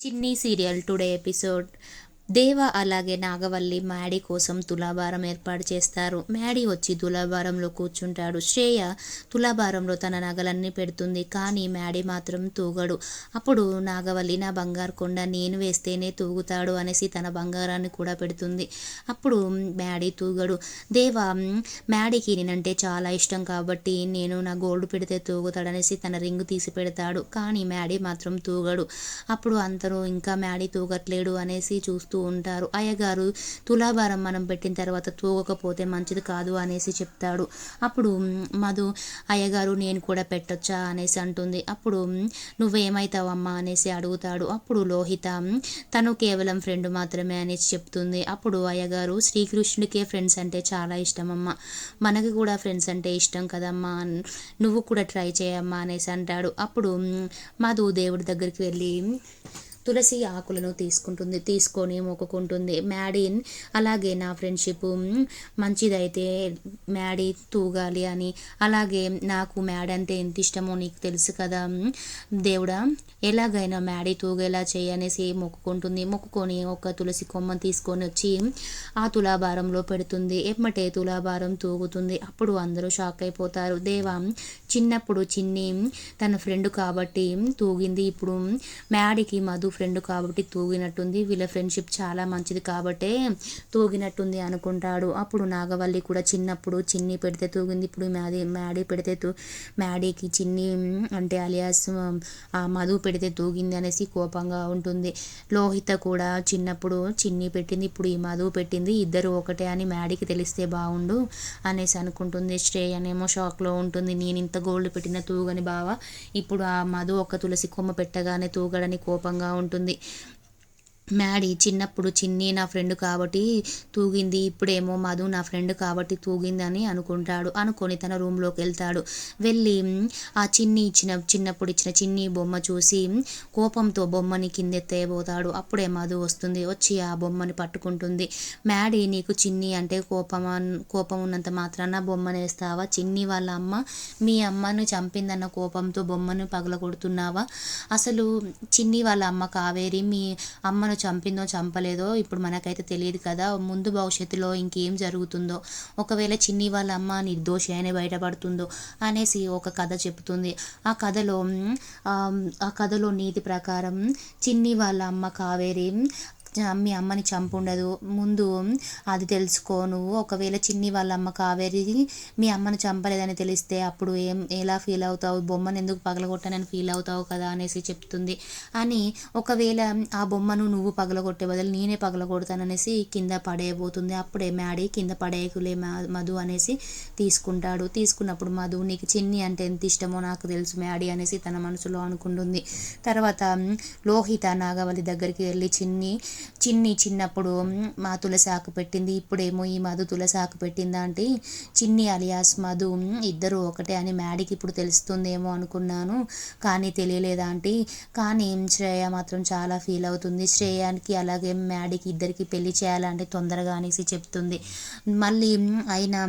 చిన్ని serial today episode దేవ అలాగే నాగవల్లి మ్యాడీ కోసం తులాభారం ఏర్పాటు చేస్తారు. మ్యాడీ వచ్చి తులాభారంలో కూర్చుంటాడు. శ్రేయ తులాభారంలో తన నగలన్నీ పెడుతుంది. కానీ మ్యాడీ మాత్రం తూగడు. అప్పుడు నాగవల్లి నా బంగారు కొండ నేను వేస్తేనే తూగుతాడు అనేసి తన బంగారాన్ని కూడా పెడుతుంది. అప్పుడు మ్యాడీ తూగడు. దేవ మ్యాడీకి నేనంటే చాలా ఇష్టం కాబట్టి నేను నా గోల్డ్ పెడితే తూగుతాడనేసి తన రింగు తీసి పెడతాడు. కానీ మ్యాడీ మాత్రం తూగడు. అప్పుడు అందరూ ఇంకా మ్యాడీ తూగట్లేడు అనేసి చూస్తూ ఉంటారు. అయ్యగారు తులాభారం మనం పెట్టిన తర్వాత తూగకపోతే మంచిది కాదు అనేసి చెప్తాడు. అప్పుడు మధు అయ్యగారు నేను కూడా పెట్టొచ్చా అనేసి అంటుంది. అప్పుడు నువ్వేమవుతావమ్మా అనేసి అడుగుతాడు. అప్పుడు లోహిత తను కేవలం ఫ్రెండ్ మాత్రమే అనేసి చెప్తుంది. అప్పుడు అయ్యగారు శ్రీకృష్ణుడికే ఫ్రెండ్స్ అంటే చాలా ఇష్టం అమ్మ మనకి కూడా ఫ్రెండ్స్ అంటే ఇష్టం కదమ్మా. నువ్వు కూడా ట్రై చేయమ్మా అనేసి అంటాడు. అప్పుడు మధు దేవుడి దగ్గరికి వెళ్ళి తులసి ఆకులను తీసుకుంటుంది తీసుకొని మొక్కుకుంటుంది. మ్యాడీన్ అలాగే నా ఫ్రెండ్షిప్ మంచిదైతే మ్యాడీ తూగాలి అని. అలాగే నాకు మ్యాడ్ అంటే ఎంత ఇష్టమో నీకు తెలుసు కదా దేవుడా. ఎలాగైనా మ్యాడీ తూగేలా చేయనేసి మొక్కుకుంటుంది. మొక్కుకొని ఒక తులసి కొమ్మ తీసుకొని వచ్చి ఆ తులాభారంలో పెడుతుంది. ఎమ్మటే తులాభారం తూగుతుంది. అప్పుడు అందరూ షాక్ అయిపోతారు. దేవా చిన్నప్పుడు చిన్ని తన ఫ్రెండ్ కాబట్టి తూగింది. ఇప్పుడు మ్యాడీకి మధు ఫ్రెండ్ కాబట్టి తూగినట్టుంది. వీళ్ళ ఫ్రెండ్షిప్ చాలా మంచిది కాబట్టే తూగినట్టుంది అనుకుంటాడు. అప్పుడు నాగవల్లి కూడా చిన్నప్పుడు చిన్ని పెడితే తూగింది. ఇప్పుడు మ్యాడీ మ్యాడీ పెడితే తూ మ్యాడీకి చిన్ని అంటే అలియాస్ ఆ మధు పెడితే తూగింది అనేసి కోపంగా ఉంటుంది. లోహిత కూడా చిన్నప్పుడు చిన్ని పెట్టింది ఇప్పుడు ఈ మధు పెట్టింది. ఇద్దరు ఒకటే అని మ్యాడీకి తెలిస్తే బాగుండు అనేసి అనుకుంటుంది. శ్రేయనేమో షాక్లో ఉంటుంది. నేను ఇంత గోల్డ్ పెట్టిన తూగని బావ ఇప్పుడు ఆ మధు ఒక తులసి కొమ్మ పెట్టగానే తూగడని కోపంగా ఉంటుంది మ్యాడీ చిన్నప్పుడు చిన్ని నా ఫ్రెండ్ కాబట్టి తూగింది ఇప్పుడేమో మధు నా ఫ్రెండ్ కాబట్టి తూగింది అని అనుకుంటాడు అనుకొని తన రూమ్లోకి వెళ్తాడు. వెళ్ళి ఆ చిన్ని ఇచ్చిన చిన్నప్పుడు ఇచ్చిన చిన్ని బొమ్మ చూసి కోపంతో బొమ్మని కిందెత్తేయబోతాడు అప్పుడే మధు వస్తుంది వచ్చి ఆ బొమ్మని పట్టుకుంటుంది. మ్యాడీ నీకు చిన్ని అంటే కోపం కోపం ఉన్నంత మాత్రాన బొమ్మనేస్తావా చిన్ని వాళ్ళ అమ్మ మీ అమ్మను చంపిందన్న కోపంతో బొమ్మను పగలగొడుతున్నావా? అసలు చిన్ని వాళ్ళ అమ్మ కావేరి మీ అమ్మను చంపిందో చంపలేదో ఇప్పుడు మనకైతే తెలియదు కదా. ముందు భవిష్యత్తులో ఇంకేం జరుగుతుందో. ఒకవేళ చిన్ని వాళ్ళ అమ్మ నిర్దోషి అయిన బయటపడుతుందో అనేసి ఒక కథ చెబుతుంది. ఆ కథలో ఆ కథలో నీతి ప్రకారం చిన్ని వాళ్ళ అమ్మ కావేరి మీ అమ్మని చంపుండదు. ముందు అది తెలుసుకో. నువ్వు ఒకవేళ చిన్ని వాళ్ళ అమ్మ కావేరి మీ అమ్మని చంపలేదని తెలిస్తే అప్పుడు ఏం ఎలా ఫీల్ అవుతావు? బొమ్మను ఎందుకు పగలగొట్టానని ఫీల్ అవుతావు కదా అనేసి చెప్తుంది. అని ఒకవేళ ఆ బొమ్మను నువ్వు పగలగొట్టే బదులు నేనే పగలగొడతాననేసి కింద పడేయబోతుంది. అప్పుడే మ్యాడీ కింద పడేయకులే మధు అనేసి తీసుకుంటాడు. తీసుకున్నప్పుడు మధు నీకు చిన్ని అంటే ఎంత ఇష్టమో నాకు తెలుసు మ్యాడీ అనేసి తన మనసులో అనుకుంటుంది. తర్వాత లోహిత నాగవల్లి దగ్గరికి వెళ్ళి చిన్ని చిన్ని చిన్నప్పుడు మా తులసాకు పెట్టింది ఇప్పుడేమో ఈ మధు తులసాకు పెట్టిందా అంటే చిన్ని అలియాస్ మధు ఇద్దరు ఒకటే అని మ్యాడీకి ఇప్పుడు తెలుస్తుందేమో అనుకున్నాను. కానీ తెలియలేదా అంటే కానీ శ్రేయ మాత్రం చాలా ఫీల్ అవుతుంది. శ్రేయానికి అలాగే మ్యాడీకి ఇద్దరికి పెళ్ళి చేయాలంటే తొందరగా అనేసి చెప్తుంది. మళ్ళీ అయినా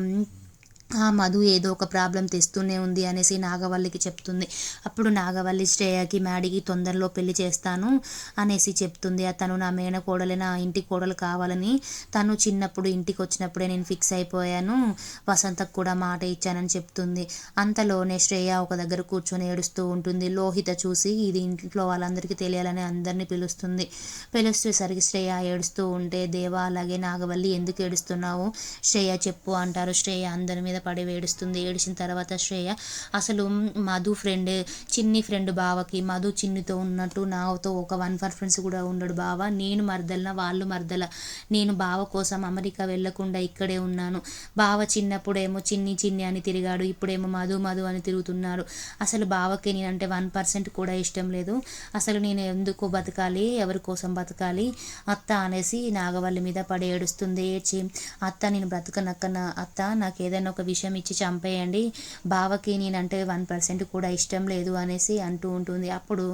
ఆ మధు ఏదో ఒక ప్రాబ్లం తెస్తూనే ఉంది అనేసి నాగవల్లికి చెప్తుంది. అప్పుడు నాగవల్లి శ్రేయకి మ్యాడీకి తొందరలో పెళ్ళి చేస్తాను అనేసి చెప్తుంది. తను నా మేన కోడలే నా ఇంటి కోడలు కావాలని తను చిన్నప్పుడు ఇంటికి వచ్చినప్పుడే నేను ఫిక్స్ అయిపోయాను. వసంతకు కూడా మాట ఇచ్చానని చెప్తుంది. అంతలోనే శ్రేయ ఒక దగ్గర కూర్చొని ఏడుస్తూ ఉంటుంది. లోహిత చూసి ఇది ఇంట్లో వాళ్ళందరికీ తెలియాలని అందరినీ పిలుస్తుంది. పిలుస్తేసరికి శ్రేయ ఏడుస్తూ ఉంటే దేవా అలాగే నాగవల్లి ఎందుకు ఏడుస్తున్నావు? శ్రేయ చెప్పు అంటారు. శ్రేయ అందరి మీద పడి ఏడుస్తుంది. ఏడిచిన తర్వాత శ్రేయ అసలు మధు ఫ్రెండ్ చిన్ని ఫ్రెండ్ బావకి మధు చిన్నితో ఉన్నట్టు నాతో ఒక వన్ ఫర్ ఫ్రెండ్స్ కూడా ఉండడు బావ. నేను మరదలన? వాళ్ళు మరదల? నేను బావ కోసం అమెరికా వెళ్ళకుండా ఇక్కడే ఉన్నాను. బావ చిన్నప్పుడేమో చిన్ని చిన్ని అని తిరిగాడు. ఇప్పుడేమో మధు మధు అని తిరుగుతున్నాడు అసలు బావకి నేనంటే వన్ పర్సెంట్ కూడా ఇష్టం లేదు. అసలు నేను ఎందుకు బతకాలి? ఎవరి కోసం బతకాలి? అత్త అనేసి నాగవల్లి మీద పడి ఏడుస్తుంది. ఏడ్చి అత్త నేను బ్రతకనక్కన? అత్త నాకు ఏదైనా ఒక విషయం ఇచ్చి చంపేయండి. బావకి నేనంటే వన్ పర్సెంట్ కూడా ఇష్టం లేదు అనేసి అంటూ ఉంటుంది. అప్పుడు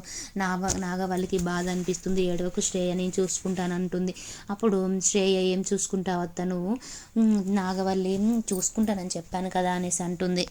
నాగ నాగవల్లికి బాధ అనిపిస్తుంది. ఏడవకు శ్రేయ నేను చూసుకుంటాను అంటుంది అప్పుడు శ్రేయ ఏం చూసుకుంటావు అత్త నువ్వు నాగవల్లి చూసుకుంటానని చెప్పాను కదా అనేసి అంటుంది.